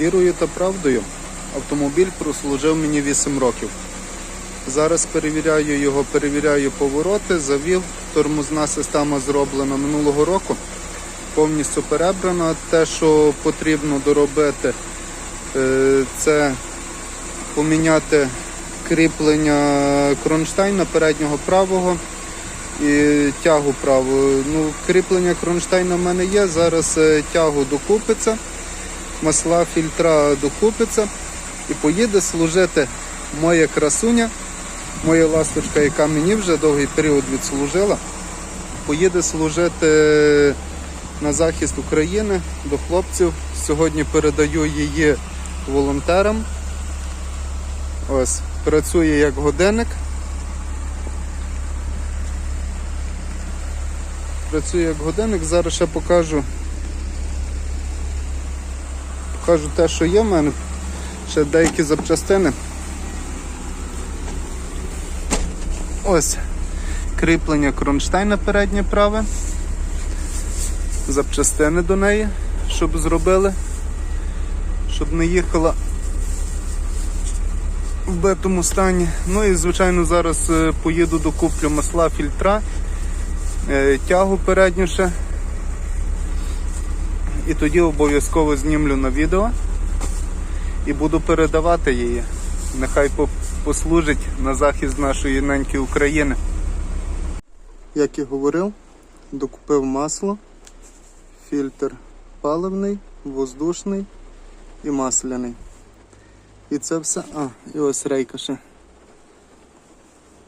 Вірою та правдою автомобіль прослужив мені 8 років. Зараз перевіряю його, перевіряю повороти, завів. Тормозна система зроблена минулого року. Повністю перебрана. Те, що потрібно доробити, е, це поміняти кріплення кронштейна переднього правого і тягу праву. Ну, кріплення кронштейна в мене є. Зараз е, тягу докупиться, масла фільтра докупиться і поїде служити моя красуня, моя ласточка, яка мені вже довгий період відслужила. Поїде служити на захист України до хлопців. Сьогодні передаю її волонтерам. Ось, працює як годинник. Працює як годинник, зараз ще покажу. Покажу те, що є в мене. Ще деякі запчастини. Ось кріплення кронштейна переднє праве. Запчастини до неї, щоб зробили, щоб не їхала в битому стані. Ну і звичайно зараз е, поїду докуплю масла фільтра, е, тягу передню ще. І тоді обов'язково знімлю на відео і буду передавати її. Нехай послужить на захист нашої неньки України. Як і говорив, докупив масло, фільтр паливний, воздушний і масляний. І це все. А, і ось рейка ще.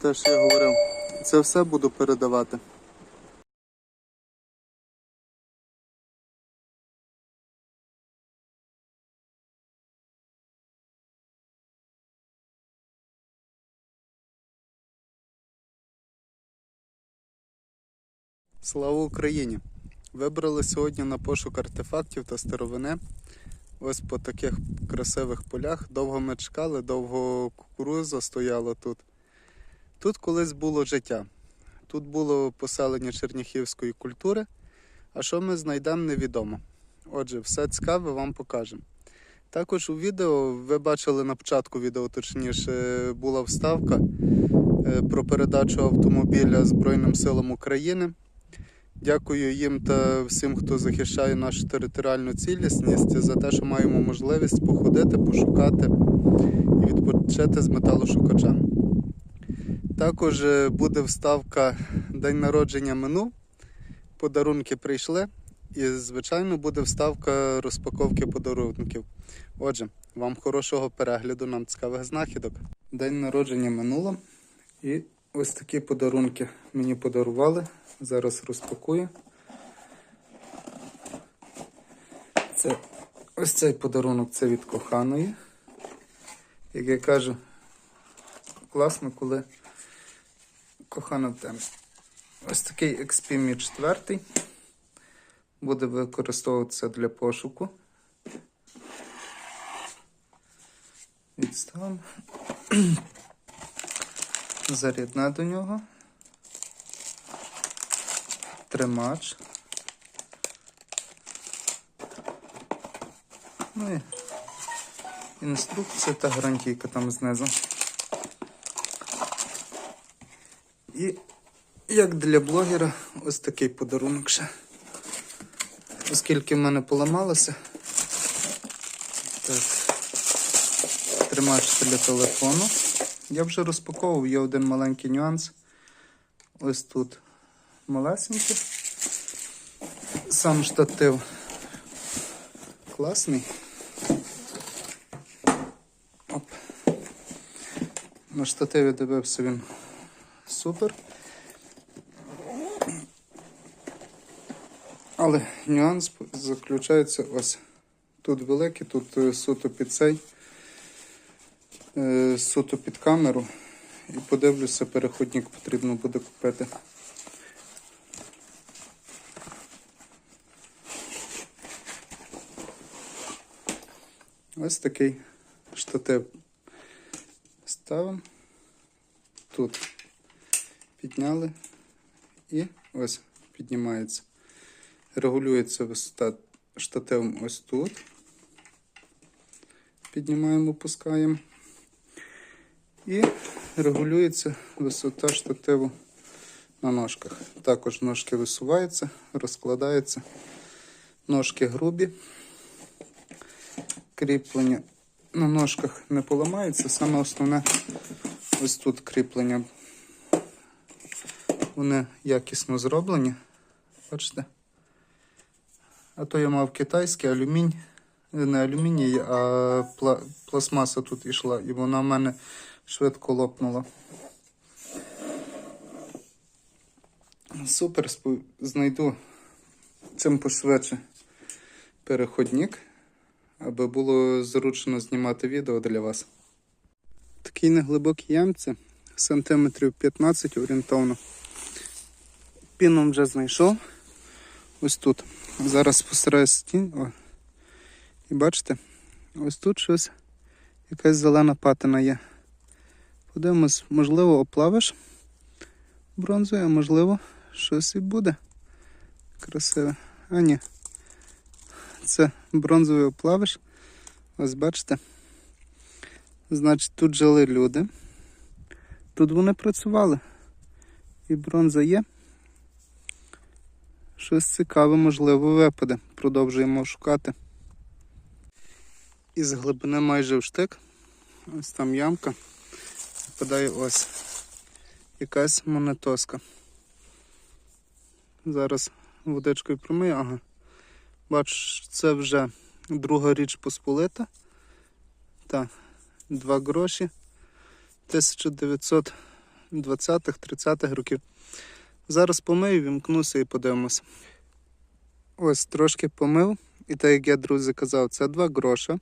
Те, що я говорив. Це все буду передавати. Слава Україні! Вибрали сьогодні на пошук артефактів та старовини. Ось по таких красивих полях. Довго ми чекали, довго кукуруза стояла тут. Тут колись було життя. Тут було поселення черніхівської культури. А що ми знайдемо, невідомо. Отже, все цікаве вам покажемо. Також у відео, ви бачили на початку відео, точніше, була вставка е, про передачу автомобіля Збройним силам України. Дякую їм та всім, хто захищає нашу територіальну цілісність, за те, що маємо можливість походити, пошукати і відпочити з металошукачем. Також е, буде вставка День народження минув, подарунки прийшли. І, звичайно, буде вставка розпаковки подарунків. Отже, вам хорошого перегляду, нам цікавих знахідок. День народження минуло. І ось такі подарунки мені подарували. Зараз розпакую. Це ось цей подарунок це від коханої. Як я кажу, класно, коли кохана в темі. Ось такий XP 4 буде використовуватися для пошуку. Відставимо. Зарядне до нього. Тримач. Ну і інструкція та гарантійка там знизу. І як для блогера, ось такий подарунок ще. Оскільки в мене поламалося. Так. Тримач для телефону. Я вже розпаковував, є один маленький нюанс. Ось тут малесенький. Сам штатив класний. Оп. На штативі дивився він супер. Але нюанс заключається ось. Тут великий, тут е, суто під цей, суто під камеру. І подивлюся, переходник потрібно буде купити. Ось такий штатив ставимо. Тут підняли і ось піднімається. Регулюється висота штативом ось тут. піднімаємо, опускаємо. І регулюється висота штативу на ножках. Також ножки висуваються, розкладаються. Ножки грубі. Кріплення на ножках не поламаються. Саме основне ось тут кріплення. Вони якісно зроблені. Бачите? А то я мав китайський алюмінь. Не алюміній, а пла- пластмаса тут йшла, і вона в мене швидко лопнула. Супер, знайду цим пошвидше переходник, аби було зручно знімати відео для вас. Такий неглибокий ямці, сантиметрів 15 орієнтовно. Піном вже знайшов. Ось тут. Зараз постараюсь стін. І бачите, ось тут щось, якась зелена патина є. Подивимось, можливо, оплавиш бронзою, а можливо, щось і буде красиве. А ні. Це бронзовий оплавиш. Ось бачите. Значить, тут жили люди. Тут вони працювали. І бронза є. Щось цікаве, можливо, випаде. Продовжуємо шукати. Із глибини майже в штик. Ось там ямка. Випадає ось якась монетоска. Зараз водичкою промию, ага. Бачу, це вже друга річ посполита. Так, два гроші 1920-30-х років. Зараз помию, вімкнуся і подивимося. Ось трошки помив. І так як я, друзі, казав, це 2 гроша.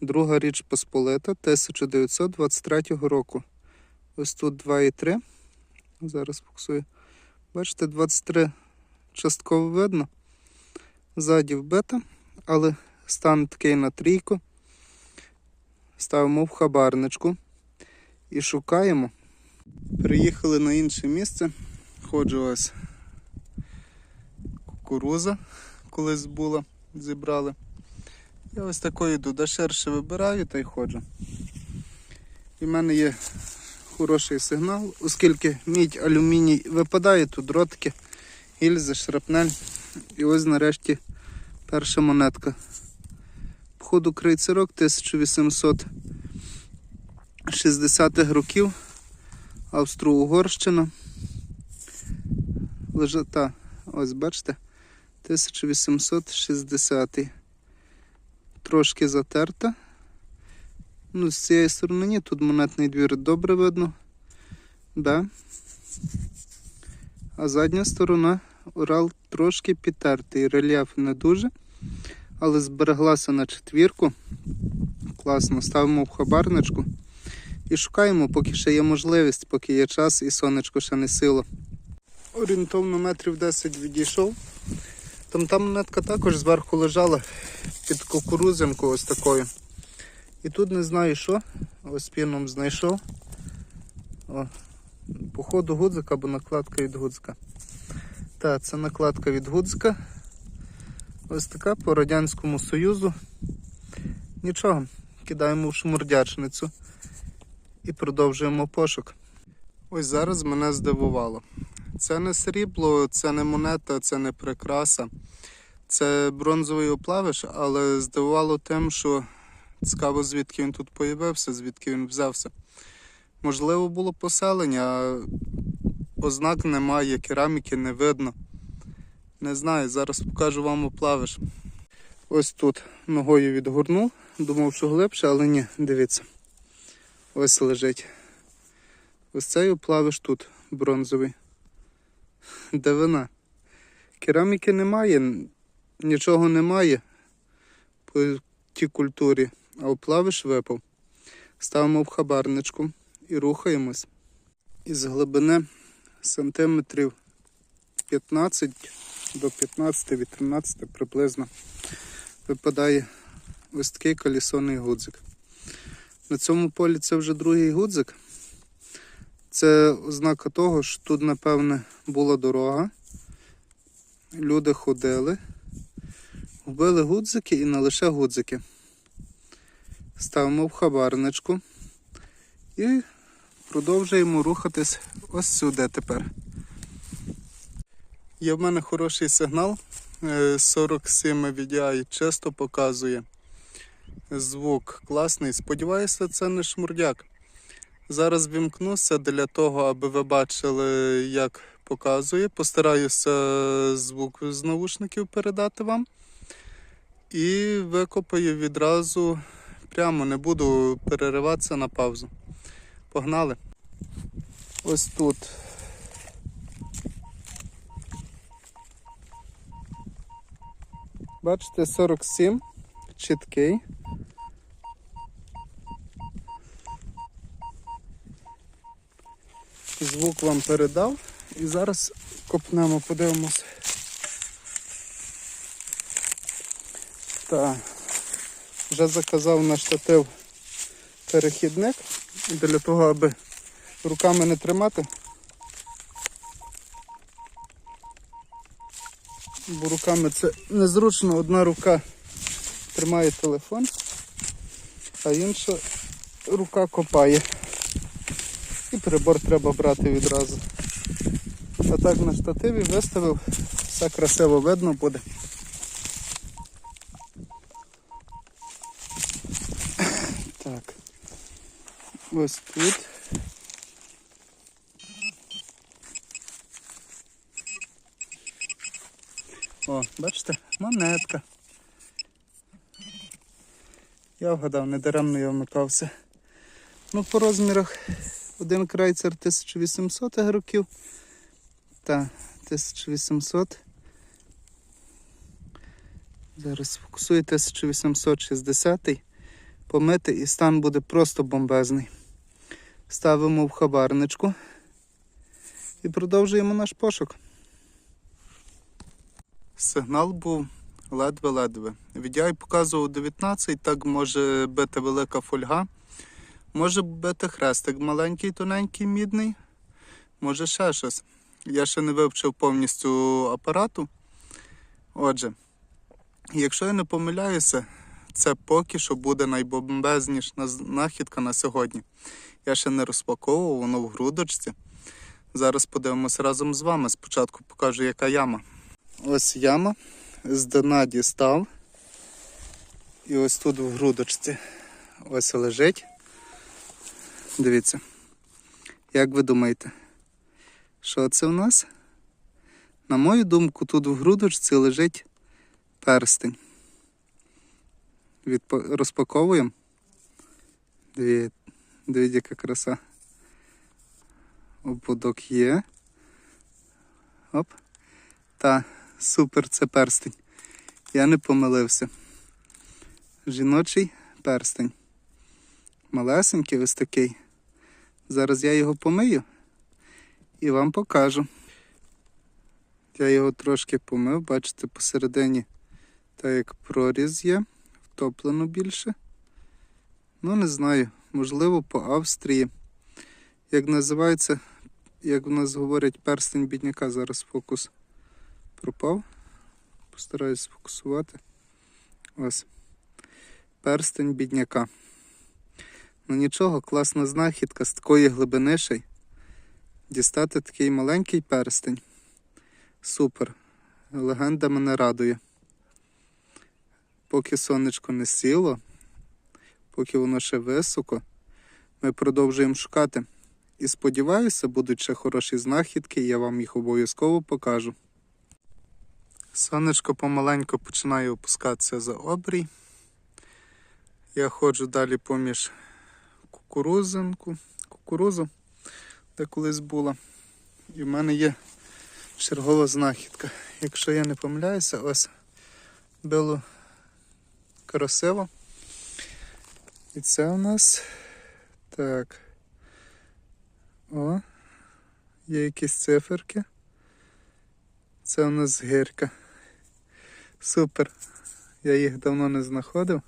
Друга річ Посполита 1923 року. Ось тут 2,3. Зараз фокусую. Бачите, 23 частково видно. Ззаді вбита, але стан такий на трійку. Ставимо в хабарничку і шукаємо. Приїхали на інше місце. Ходжу ось кукуруза колись була, зібрали. Я ось такою йду, де ширше вибираю та й ходжу. І в мене є хороший сигнал, оскільки мідь, алюміній випадає, тут дротики, гільзи, шрапнель. І ось нарешті перша монетка. Походу крейцерок 1860-х років. Австро-Угорщина. Лежата, ось бачите, 1860. Трошки затерта. Ну, з цієї сторони ні, тут монетний двір добре видно. Да. А задня сторона Урал трошки підтертий. Рельєф не дуже, але збереглася на четвірку. Класно, ставимо в хабарничку і шукаємо, поки ще є можливість, поки є час і сонечко ще не сило. Орієнтовно метрів 10 відійшов. Там та монетка також зверху лежала під кукурузинку ось такою. І тут не знаю що. Ось піном знайшов. О, походу гудзик або накладка від гудзика. Так, це накладка від гудзика. Ось така по Радянському Союзу. Нічого, кидаємо в шмурдячницю і продовжуємо пошук. Ось зараз мене здивувало. Це не срібло, це не монета, це не прикраса. Це бронзовий оплавиш, але здивувало тим, що цікаво, звідки він тут появився, звідки він взявся. Можливо, було поселення, ознак немає, кераміки не видно. Не знаю, зараз покажу вам оплавиш. Ось тут ногою відгорнув, думав, що глибше, але ні, дивіться. Ось лежить. Ось цей оплавиш тут бронзовий. Дивина. Кераміки немає, нічого немає по тій культурі, а оплавиш випав. Ставимо в хабарничку і рухаємось. Із глибини сантиметрів 15 до 15 від 13 приблизно випадає ось такий колісонний гудзик. На цьому полі це вже другий гудзик. Це ознака того, що тут, напевне, була дорога. Люди ходили, вбили гудзики і не лише гудзики. Ставимо в хабарничку і продовжуємо рухатись ось сюди тепер. Є в мене хороший сигнал. е, 47 VDI чисто показує. Звук класний. Сподіваюся, це не шмурдяк. Зараз вімкнуся для того, аби ви бачили, як показує. Постараюся звук з наушників передати вам. І викопаю відразу прямо, не буду перериватися на паузу. Погнали. Ось тут. Бачите, 47, чіткий. Звук вам передав. І зараз копнемо, подивимося. Так, вже заказав на штатив перехідник для того, аби руками не тримати. Бо руками це незручно, одна рука тримає телефон, а інша рука копає. І прибор треба брати відразу. А так на штативі виставив, все красиво видно буде. Так. Ось тут. О, бачите, монетка. Я вгадав, недаремно я вмикався. Ну, по розмірах один крайцер 1800 років та 1800. Зараз фокусую 1860 помити і стан буде просто бомбезний. Ставимо в хабарничку і продовжуємо наш пошук. Сигнал був ледве-ледве. VDI показував 19, так може бити велика фольга. Може бити хрестик маленький, тоненький, мідний. Може ще щось. Я ще не вивчив повністю апарату. Отже, якщо я не помиляюся, це поки що буде найбомбезніша знахідка на сьогодні. Я ще не розпаковував, воно в грудочці. Зараз подивимося разом з вами. Спочатку покажу, яка яма. Ось яма. З дна дістав. І ось тут в грудочці ось лежить. Дивіться. Як ви думаєте, що це в нас? На мою думку, тут в грудочці лежить перстень. Відпо... Розпаковуємо. Диві... Дивіться, яка краса. Ободок є. Оп. Та, супер, це перстень. Я не помилився. Жіночий перстень. Малесенький ось такий. Зараз я його помию і вам покажу. Я його трошки помив, бачите, посередині так як проріз є, втоплено більше. Ну, не знаю, можливо, по Австрії. Як називається, як в нас говорять, перстень бідняка, зараз фокус пропав. Постараюсь сфокусувати. Ось. Перстень бідняка. Ну нічого, класна знахідка з такої глибини ще Дістати такий маленький перстень. Супер. Легенда мене радує. Поки сонечко не сіло, поки воно ще високо, ми продовжуємо шукати. І сподіваюся, будуть ще хороші знахідки, я вам їх обов'язково покажу. Сонечко помаленьку починає опускатися за обрій. Я ходжу далі поміж кукурузинку, кукурузу, де колись була. І в мене є чергова знахідка. Якщо я не помиляюся, ось було красиво. І це у нас так. О, є якісь циферки. Це у нас гірка. Супер. Я їх давно не знаходив.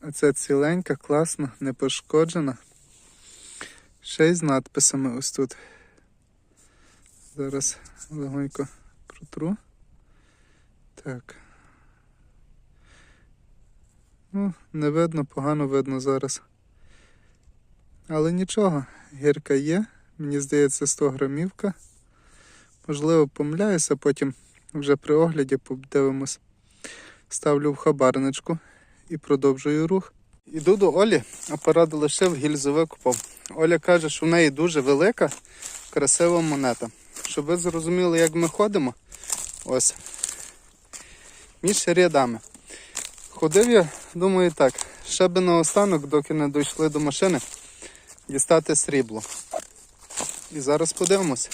А це ціленька, класна, не пошкоджена. Ще й з надписами ось тут. Зараз легонько протру. Так. Ну, не видно, погано видно зараз. Але нічого, гірка є. Мені здається, 100 грамівка. Можливо, помиляюся, потім вже при огляді подивимось. Ставлю в хабарничку і продовжую рух. Іду до Олі, апарат лишив, гільзове купав. Оля каже, що в неї дуже велика, красива монета. Щоб ви зрозуміли, як ми ходимо, ось між рядами. Ходив я, думаю, так, ще би наостанок, доки не дійшли до машини, дістати срібло. І зараз подивимось.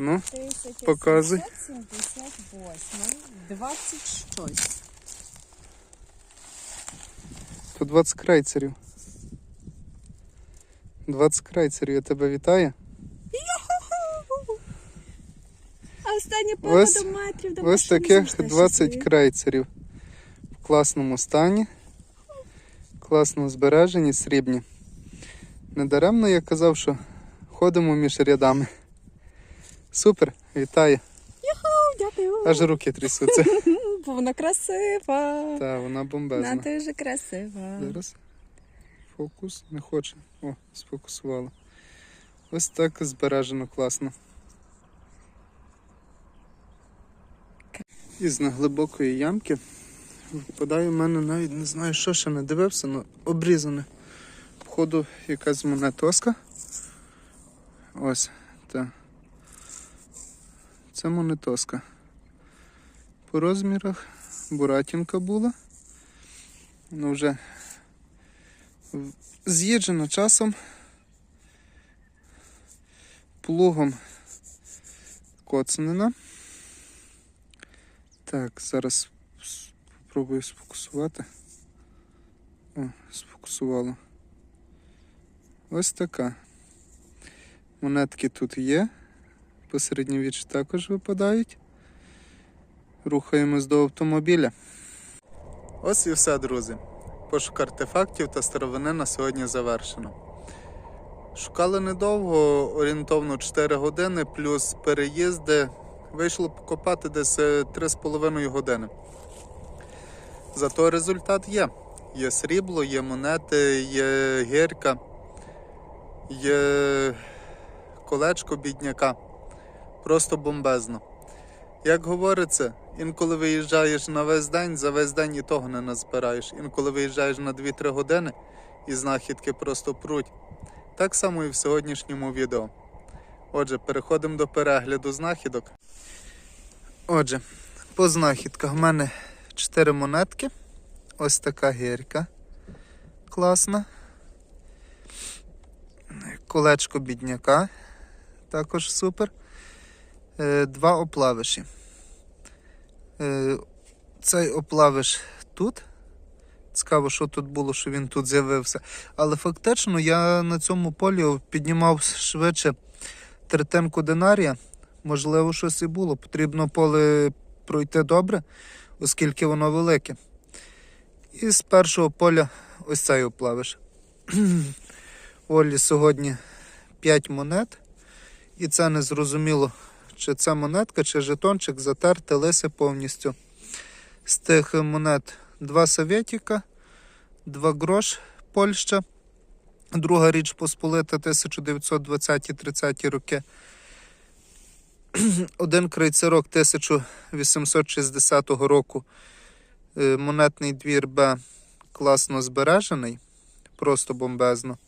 Ну, Показуй. 1778, 20 щось. то 20 крейцерів. 20 крейцерів, я тебе вітаю. А останні Ось- пару до метрів до Ось таких 20 щасливі. крейцерів. В класному стані. Класно збережені, срібні. Недаремно я казав, що ходимо між рядами. Супер, вітаю. О, Дякую. Аж руки трясуться. Бо вона красива. Та, вона бомбезна. Вона дуже красива. Зараз. Фокус не хоче. О, сфокусувало. Ось так збережено класно. Із неглибокої ямки випадає в мене навіть не знаю, що ще не дивився, але обрізане. Входу якась монетоска. Ось. Це монетоска. По розмірах буратінка була. Ну вже з'їджена часом плугом коцнена. Так, зараз спробую сфокусувати. О, сфокусувало. Ось така. Монетки тут є. Посередньовіччя також випадають. Рухаємось до автомобіля. Ось і все, друзі. Пошук артефактів та старовини на сьогодні завершено. Шукали недовго, орієнтовно 4 години, плюс переїзди. Вийшло покопати десь е, 3,5 години. Зато результат є. Є срібло, є монети, є гірка, є колечко бідняка. Просто бомбезно. Як говориться, інколи виїжджаєш на весь день, за весь день і того не назбираєш. Інколи виїжджаєш на 2-3 години і знахідки просто пруть. Так само і в сьогоднішньому відео. Отже, переходимо до перегляду знахідок. Отже, по знахідках в мене 4 монетки. Ось така гірка. Класна. Колечко бідняка. Також супер. Е, Два оплавиші. Е, Цей оплавиш тут. Цікаво, що тут було, що він тут з'явився. Але фактично я на цьому полі піднімав швидше третинку динарія. Можливо, щось і було. Потрібно поле пройти добре, оскільки воно велике. І з першого поля ось цей оплавиш. Олі сьогодні 5 монет. І це не зрозуміло, чи це монетка, чи жетончик затерти лисе повністю. З тих монет два Совєтіка, два грош Польща, друга річ Посполита 1920-30 роки. Один крейцерок 1860 року. Е, Монетний двір Б класно збережений, просто бомбезно.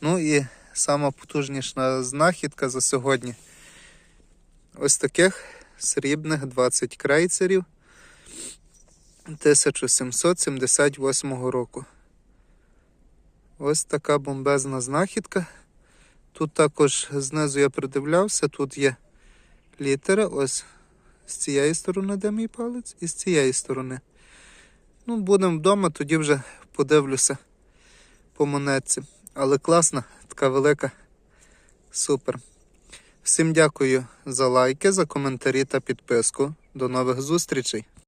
Ну і сама потужніша знахідка за сьогодні. Ось таких срібних 20 крейцерів 1778 року. Ось така бомбезна знахідка. Тут також знизу я придивлявся, тут є літери. Ось з цієї сторони, де мій палець, і з цієї сторони. Ну, будемо вдома, тоді вже подивлюся по монетці. Але класна, така велика. Супер. Всім дякую за лайки, за коментарі та підписку. До нових зустрічей!